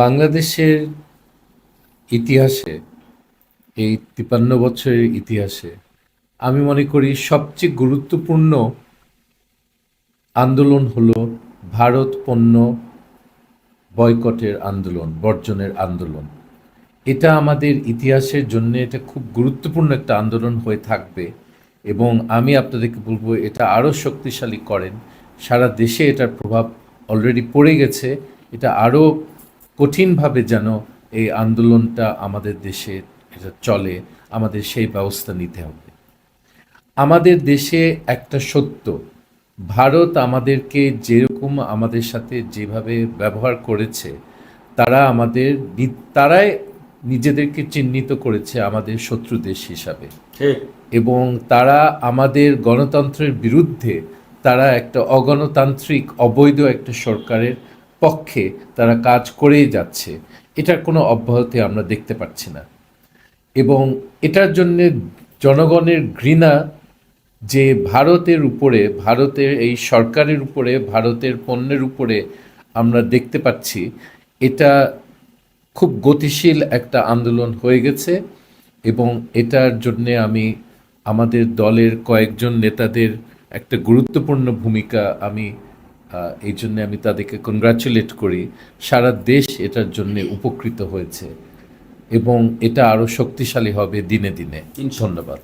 বাংলাদেশের ইতিহাসে, এই তিপান্ন বছরের ইতিহাসে আমি মনে করি সবচেয়ে গুরুত্বপূর্ণ আন্দোলন হলো ভারত পণ্য বয়কটের আন্দোলন, বর্জনের আন্দোলন। এটা আমাদের ইতিহাসের জন্য এটা খুব গুরুত্বপূর্ণ একটা আন্দোলন হয়ে থাকবে এবং আমি আপনাদেরকে বলব এটা আরও শক্তিশালী করেন। সারা দেশে এটার প্রভাব অলরেডি পড়ে গেছে। এটা আরও কঠিনভাবে যেন এই আন্দোলনটা আমাদের দেশে এটা চলে আমাদের সেই ব্যবস্থা নিতে হবে। আমাদের দেশে একটা সত্য ভারত আমাদেরকে যেরকম আমাদের সাথে যেভাবে ব্যবহার করেছে তারা আমাদের তারাই নিজেদেরকে চিহ্নিত করেছে আমাদের শত্রু দেশ হিসাবে। এবং তারা আমাদের গণতন্ত্রের বিরুদ্ধে তারা একটা অগণতান্ত্রিক অবৈধ একটা সরকারের পক্ষে তারা কাজ করেই যাচ্ছে। এটার কোনো অব্যাহতি আমরা দেখতে পাচ্ছি না। এবং এটার জন্যে জনগণের ঘৃণা যে ভারতের উপরে, ভারতের এই সরকারের উপরে, ভারতের পণ্যের উপরে আমরা দেখতে পাচ্ছি, এটা খুব গতিশীল একটা আন্দোলন হয়ে গেছে এবং এটার জন্যে আমি আমাদের দলের কয়েকজন নেতাদের একটা গুরুত্বপূর্ণ ভূমিকা আমি এই জন্যে আমি তাদেরকে কনগ্রাচুলেট করি। সারা দেশ এটার জন্য উপকৃত হয়েছে এবং এটা আরও শক্তিশালী হবে দিনে দিনে। ধন্যবাদ।